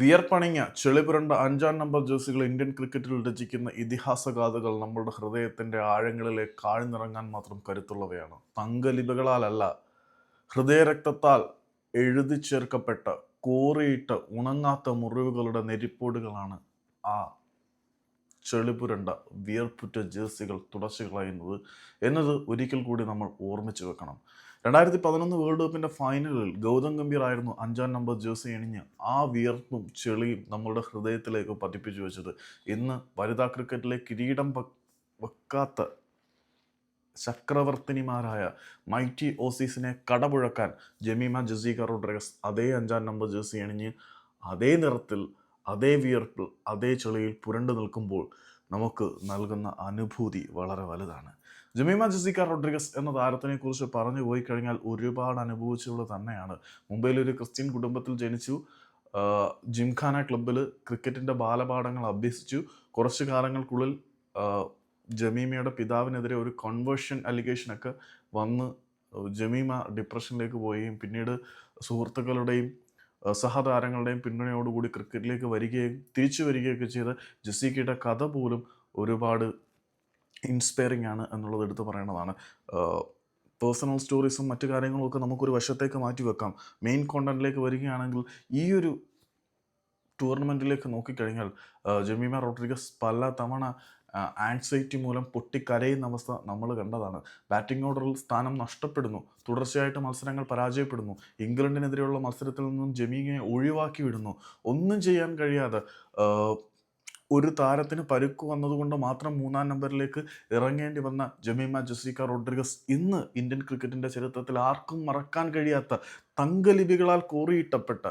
വിയർപ്പണിഞ്ഞ ചെളിപുരണ്ട അഞ്ചാം number ജേഴ്സികൾ Indian ക്രിക്കറ്റിൽ രചിക്കുന്ന ഇതിഹാസഗാഥകൾ നമ്മുടെ ഹൃദയത്തിന്റെ ആഴങ്ങളിലെ കാഴ്ന്നിറങ്ങാൻ മാത്രം കരുത്തുള്ളവയാണ്. തങ്കലിപികളാലല്ല ഹൃദയരക്തത്താൽ എഴുതി ചേർക്കപ്പെട്ട കോറിയിട്ട് ഉണങ്ങാത്ത മുറിവുകളുടെ നെരിപ്പോടുകളാണ് ആ ചെളിപുരണ്ട വിയർപ്പുറ്റ ജേഴ്സികൾ തുടച്ചു കളയുന്നത് എന്നത് ഒരിക്കൽ കൂടി നമ്മൾ ഓർമ്മിച്ചു വെക്കണം. രണ്ടായിരത്തി പതിനൊന്ന് വേൾഡ് കപ്പിന്റെ ഫൈനലിൽ ഗൗതം ഗംഭീർ ആയിരുന്നു അഞ്ചാം നമ്പർ ജേഴ്സി അണിഞ്ഞ് ആ വിയർപ്പും ചെളിയും നമ്മളുടെ ഹൃദയത്തിലേക്ക് പതിപ്പിച്ചു വെച്ചത്. ഇന്ന് വനിതാ ക്രിക്കറ്റിലെ കിരീടം വെക്കാത്ത ചക്രവർത്തിനിമാരായ മൈറ്റി ഓസീസിനെ കടപുഴക്കാൻ ജമീമ ജസീക റോഡ്രിഗസ് അതേ അഞ്ചാം നമ്പർ ജേഴ്സി അണിഞ്ഞ് അതേ നിറത്തിൽ അതേ വിയർപ്പിൽ അതേ ചെളിയിൽ പുരണ്ടു നിൽക്കുമ്പോൾ നമുക്ക് നൽകുന്ന അനുഭൂതി വളരെ വലുതാണ്. ജമീമ ജസീക്ക റോഡ്രിഗസ് എന്ന താരത്തിനെ കുറിച്ച് പറഞ്ഞു പോയി കഴിഞ്ഞാൽ ഒരുപാട് അനുഭവിച്ചുള്ള തന്നെയാണ്. മുംബൈയിൽ ഒരു ക്രിസ്ത്യൻ കുടുംബത്തിൽ ജനിച്ചു. ജിംഖാന ക്ലബിൽ ക്രിക്കറ്റിന്റെ ബാലപാഠങ്ങൾ അഭ്യസിച്ചു. കുറച്ച് കാലങ്ങൾക്കുള്ളിൽ ജമീമയുടെ പിതാവിനെതിരെ ഒരു കൺവേർഷൻ അലിഗേഷനൊക്കെ വന്ന് ജമീമ ഡിപ്രഷനിലേക്ക് പോവുകയും പിന്നീട് സുഹൃത്തുക്കളുടെയും സഹതാരങ്ങളുടെയും പിന്തുണയോടുകൂടി ക്രിക്കറ്റിലേക്ക് വരികയും തിരിച്ചു വരികയൊക്കെ ചെയ്ത ജസീക്കയുടെ കഥ പോലും ഒരുപാട് ഇൻസ്പയറിംഗ് ആണ് എന്നുള്ളത് എടുത്തു പറയേണ്ടതാണ്. പേഴ്സണൽ സ്റ്റോറീസും മറ്റു കാര്യങ്ങളും ഒക്കെ നമുക്കൊരു വശത്തേക്ക് മാറ്റി വെക്കാം. മെയിൻ കോണ്ടന്റിലേക്ക് വരികയാണെങ്കിൽ ഈ ഒരു ടൂർണമെന്റിലേക്ക് നോക്കിക്കഴിഞ്ഞാൽ ജമീമ റോഡ്രിഗസ് പല തവണ ആൻസൈറ്റി മൂലം പൊട്ടിക്കരയുന്ന അവസ്ഥ നമ്മൾ കണ്ടതാണ്. ബാറ്റിംഗ് ഓർഡറിൽ സ്ഥാനം നഷ്ടപ്പെടുന്നു. തുടർച്ചയായിട്ട് മത്സരങ്ങൾ പരാജയപ്പെടുന്നു. ഇംഗ്ലണ്ടിനെതിരെയുള്ള മത്സരത്തിൽ നിന്നും ജമീമയെ ഒഴിവാക്കി വിടുന്നു. ഒന്നും ചെയ്യാൻ കഴിയാതെ ഒരു താരത്തിന് പരുക്ക് വന്നതുകൊണ്ട് മാത്രം മൂന്നാം നമ്പറിലേക്ക് ഇറങ്ങേണ്ടി വന്ന ജമീമ ജസീക റോഡ്രിഗസ് ഇന്ന് ഇന്ത്യൻ ക്രിക്കറ്റിന്റെ ചരിത്രത്തിൽ ആർക്കും മറക്കാൻ കഴിയാത്ത തങ്കലിപികളാൽ കോറിയിട്ടപ്പെട്ട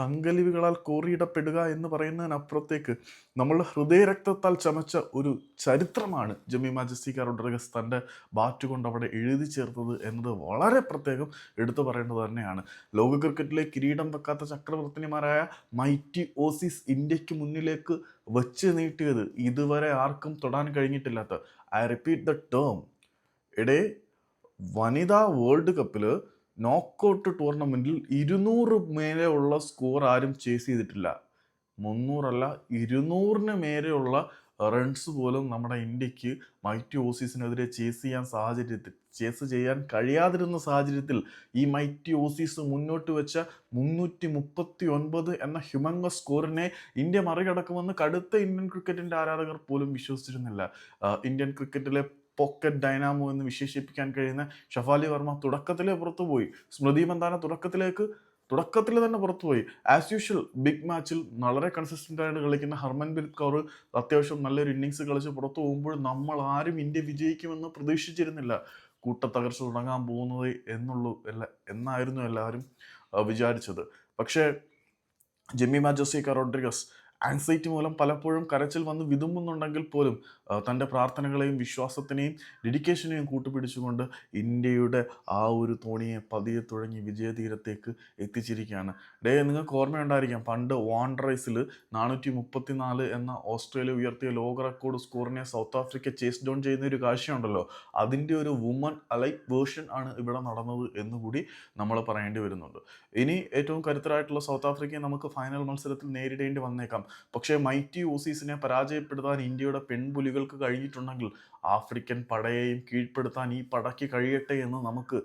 തങ്കലിപികളാൽ കോറിയിടപ്പെടുക എന്ന് പറയുന്നതിനപ്പുറത്തേക്ക് നമ്മളുടെ ഹൃദയരക്തത്താൽ ചമച്ച ഒരു ചരിത്രമാണ് ജമി മാജസ്റ്റിക്ക റോഡ്രിഗസ് തന്റെ ബാറ്റ് കൊണ്ട് അവിടെ എഴുതി ചേർത്തത് എന്നത് വളരെ പ്രത്യേകം എടുത്തു പറയേണ്ടത് തന്നെയാണ്. ലോക ക്രിക്കറ്റിലെ കിരീടം വെക്കാത്ത ചക്രവർത്തിനിമാരായ മൈറ്റി ഓസീസ് ഇന്ത്യയ്ക്ക് മുന്നിലേക്ക് വച്ച് നീട്ടിയത് ഇതുവരെ ആർക്കും തൊടാൻ കഴിഞ്ഞിട്ടില്ലാത്ത. I repeat the term. ഇടേ വനിതാ വേൾഡ് കപ്പിൽ നോക്കൗട്ട് ടൂർണമെന്റിൽ ഇരുന്നൂറ് മേലെ ഉള്ള സ്കോർ ആരും ചേസ് ചെയ്തിട്ടില്ല. മുന്നൂറല്ല ഇരുന്നൂറിന് മേലെയുള്ള റൺസ് പോലും നമ്മുടെ ഇന്ത്യയ്ക്ക് മൈറ്റി ഓസീസിനെതിരെ ചേസ് ചെയ്യാൻ സാഹചര്യത്തിൽ ചേസ് ചെയ്യാൻ കഴിയാതിരുന്ന സാഹചര്യത്തിൽ ഈ മൈറ്റി ഓസീസ് മുന്നോട്ട് വെച്ച മുന്നൂറ്റി മുപ്പത്തി ഒൻപത് എന്ന ഹ്യൂമംഗസ് സ്കോറിനെ ഇന്ത്യ മറികടക്കുമെന്ന് കടുത്ത ഇന്ത്യൻ ക്രിക്കറ്റിന്റെ ആരാധകർ പോലും വിശ്വസിച്ചിരുന്നില്ല. ഇന്ത്യൻ ക്രിക്കറ്റിലെ പോക്കറ്റ് ഡൈനാമോ എന്ന് വിശേഷിപ്പിക്കാൻ കഴിയുന്ന ഷഫാലി വർമ്മ തുടക്കത്തിലേ പുറത്തുപോയി സ്മൃതി മന്ദാന തുടക്കത്തിലേക്ക് തുടക്കത്തിൽ തന്നെ പുറത്തുപോയി ആസ് യൂഷ്വൽ ബിഗ് മാച്ചിൽ വളരെ കൺസിസ്റ്റന്റ് ആയിട്ട് കളിക്കുന്ന ഹർമൻപ്രീത് കൗർ അത്യാവശ്യം നല്ലൊരു ഇന്നിങ്സ് കളിച്ച് പുറത്തു പോകുമ്പോൾ നമ്മൾ ആരും ഇന്ത്യ വിജയിക്കുമെന്ന് പ്രതീക്ഷിച്ചിരുന്നില്ല. കൂട്ടത്തകർച്ച തുടങ്ങാൻ പോകുന്നത് എന്നുള്ളൂ എല്ലാ എന്നായിരുന്നു എല്ലാവരും വിചാരിച്ചത്. പക്ഷേ ജെമിമ ജോസിക്ക റോഡ്രിഗസ് ആൻസൈറ്റി മൂലം പലപ്പോഴും കരച്ചിൽ വന്ന് വിതുമ്പുന്നുണ്ടെങ്കിൽ പോലും തന്റെ പ്രാർത്ഥനകളെയും വിശ്വാസത്തിനെയും ഡെഡിക്കേഷനെയും കൂട്ടുപിടിച്ചുകൊണ്ട് ഇന്ത്യയുടെ ആ ഒരു തോണിയെ പതിയെ തുഴഞ്ഞ് വിജയതീരത്തേക്ക് എത്തിച്ചിരിക്കുകയാണ്. ഡേ നിങ്ങൾക്ക് ഓർമ്മയുണ്ടായിരിക്കാം പണ്ട് വാൻഡ്രൈസിൽ നാനൂറ്റി മുപ്പത്തിനാല് എന്ന ഓസ്ട്രേലിയ ഉയർത്തിയ ലോക റെക്കോർഡ് സ്കോറിനെ സൗത്ത് ആഫ്രിക്ക ചേസ് ഡൗൺ ചെയ്യുന്ന ഒരു കാഴ്ചയുണ്ടല്ലോ. അതിന്റെ ഒരു വുമൺ അലൈറ്റ് വേർഷൻ ആണ് ഇവിടെ നടന്നത് എന്നുകൂടി നമ്മൾ പറയേണ്ടി വരുന്നുണ്ട്. ഇനി ഏറ്റവും കരുത്തരായിട്ടുള്ള സൗത്ത് ആഫ്രിക്കയെ നമുക്ക് ഫൈനൽ മത്സരത്തിൽ നേരിടേണ്ടി വന്നേക്കാം. പക്ഷേ മൈറ്റി ഓസീസിനെ പരാജയപ്പെടുത്താൻ ഇന്ത്യയുടെ പെൺപുലികൾക്ക് കഴിഞ്ഞിട്ടുണ്ടെങ്കിൽ ആഫ്രിക്കൻ പടയെയും കീഴ്പ്പെടുത്താൻ ഈ പടയ്ക്ക് കഴിയട്ടെ എന്ന് നമുക്ക്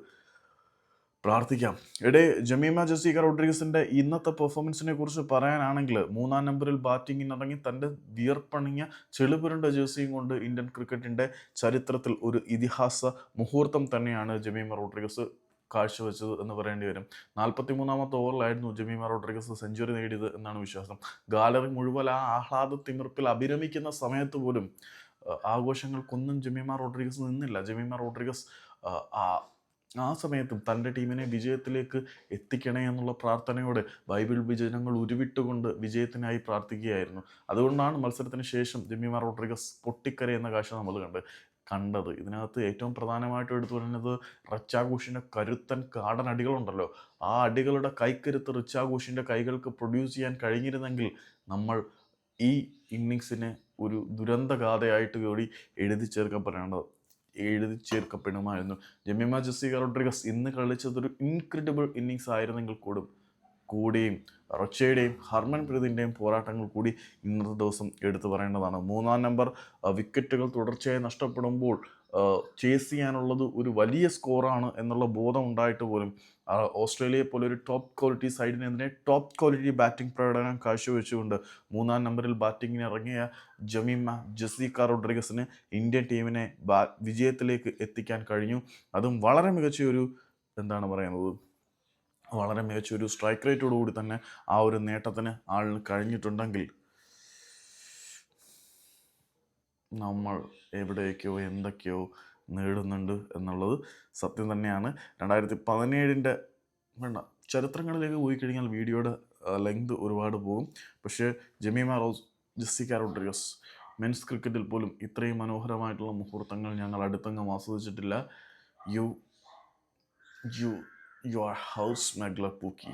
പ്രാർത്ഥിക്കാം. എടെ ജമീമ ജസീക റോഡ്രിഗസിന്റെ ഇന്നത്തെ പെർഫോമൻസിനെ കുറിച്ച് പറയാനാണെങ്കിൽ മൂന്നാം നമ്പറിൽ ബാറ്റിംഗിന് ഇറങ്ങി തന്റെ വിയർപ്പണിഞ്ഞ ചെളിപുരണ്ട ജേഴ്സിയും കൊണ്ട് ഇന്ത്യൻ ക്രിക്കറ്റിന്റെ ചരിത്രത്തിൽ ഒരു ഇതിഹാസ മുഹൂർത്തം തന്നെയാണ് ജമീമ റോഡ്രിഗസ് കാഴ്ചവെച്ചത് എന്ന് പറയേണ്ടി വരും. നാൽപ്പത്തി മൂന്നാമത്തെ ഓവറിലായിരുന്നു ജമീമ റോഡ്രിഗസ് സെഞ്ചുറി നേടിയത് എന്നാണ് വിശ്വാസം. ഗാലറി മുഴുവൻ ആ ആഹ്ലാദ തിമിർപ്പിൽ അഭിരമിക്കുന്ന സമയത്ത് പോലും ആഘോഷങ്ങൾക്കൊന്നും ജമീമ റോഡ്രിഗസ് നിന്നില്ല. ജമീമ റോഡ്രിഗസ് ആ, സമയത്തും തന്റെ ടീമിനെ വിജയത്തിലേക്ക് എത്തിക്കണേ എന്നുള്ള പ്രാർത്ഥനയോടെ ബൈബിൾ വിജയങ്ങൾ ഉരുവിട്ടുകൊണ്ട് വിജയത്തിനായി പ്രാർത്ഥിക്കുകയായിരുന്നു. അതുകൊണ്ടാണ് മത്സരത്തിന് ശേഷം ജമീമ റോഡ്രിഗസ് പൊട്ടിക്കരയുന്ന കാഴ്ച നമ്മൾ കണ്ട് കണ്ടത്. ഇതിനകത്ത് ഏറ്റവും പ്രധാനമായിട്ടും എടുത്തു പറയുന്നത് റച്ചാഘോഷിന്റെ കരുത്തൻ കാടൻ അടികളുണ്ടല്ലോ. ആ അടികളുടെ കൈക്കരുത്ത് റിച്ചാഘോഷിന്റെ കൈകൾക്ക് പ്രൊഡ്യൂസ് ചെയ്യാൻ കഴിഞ്ഞിരുന്നെങ്കിൽ നമ്മൾ ഈ ഇന്നിങ്സിനെ ഒരു ദുരന്തഗാഥയായിട്ട് കൂടി എഴുതി ചേർക്കപ്പെടേണ്ടത്. എഴുതി ചേർക്കപ്പെടുമായിരുന്നു. ജമിമ ജസീക റോഡ്രിഗസ് ഇന്ന് കളിച്ചതൊരു ഇൻക്രെഡിബിൾ ഇന്നിങ്സ് ആയിരുന്നെങ്കിൽ കൂടും. കൂടിയും റൊച്ചയുടെയും ഹർമൻ പ്രീതിന്റെയും പോരാട്ടങ്ങൾ കൂടി ഇന്നത്തെ ദിവസം എടുത്തു പറയേണ്ടതാണ്. മൂന്നാം നമ്പർ വിക്കറ്റുകൾ തുടർച്ചയായി നഷ്ടപ്പെടുമ്പോൾ ചേസ് ചെയ്യാനുള്ളത് ഒരു വലിയ സ്കോറാണ് എന്നുള്ള ബോധം ഉണ്ടായിട്ട് പോലും ഓസ്ട്രേലിയയെ പോലെ ഒരു ടോപ്പ് ക്വാളിറ്റി സൈഡിനെതിരെ ടോപ്പ് ക്വാളിറ്റി ബാറ്റിംഗ് പ്രകടനം കാഴ്ചവെച്ചുകൊണ്ട് മൂന്നാം നമ്പറിൽ ബാറ്റിങ്ങിന് ഇറങ്ങിയ ജമീമ ജസീക്ക റോഡ്രിഗസിന് ഇന്ത്യൻ ടീമിനെ വിജയത്തിലേക്ക് എത്തിക്കാൻ കഴിഞ്ഞു. അതും വളരെ മികച്ച ഒരു എന്താണ് പറയുന്നത്? വളരെ മികച്ച ഒരു സ്ട്രൈക്ക് റേറ്റോടു കൂടി തന്നെ ആ ഒരു നേട്ടത്തിന് ആളിന് കഴിഞ്ഞിട്ടുണ്ടെങ്കിൽ നമ്മൾ എവിടെയൊക്കെയോ എന്തൊക്കെയോ നേടുന്നുണ്ട് എന്നുള്ളത് സത്യം തന്നെയാണ്. രണ്ടായിരത്തി പതിനേഴിന്റെ വേണ്ട ചരിത്രങ്ങളിലേക്ക് പോയി കഴിഞ്ഞാൽ വീഡിയോയുടെ ലെങ്ത് ഒരുപാട് പോകും. പക്ഷേ Jemimah Rose Jessica Rodrigues men's ക്രിക്കറ്റിൽ പോലും ഇത്രയും മനോഹരമായിട്ടുള്ള മുഹൂർത്തങ്ങൾ ഞങ്ങൾ അടുത്തങ്ങ് ആസ്വദിച്ചിട്ടില്ല. യു യു യു ആർ ഹൗസ് മെഗ്ലർ പൂക്കി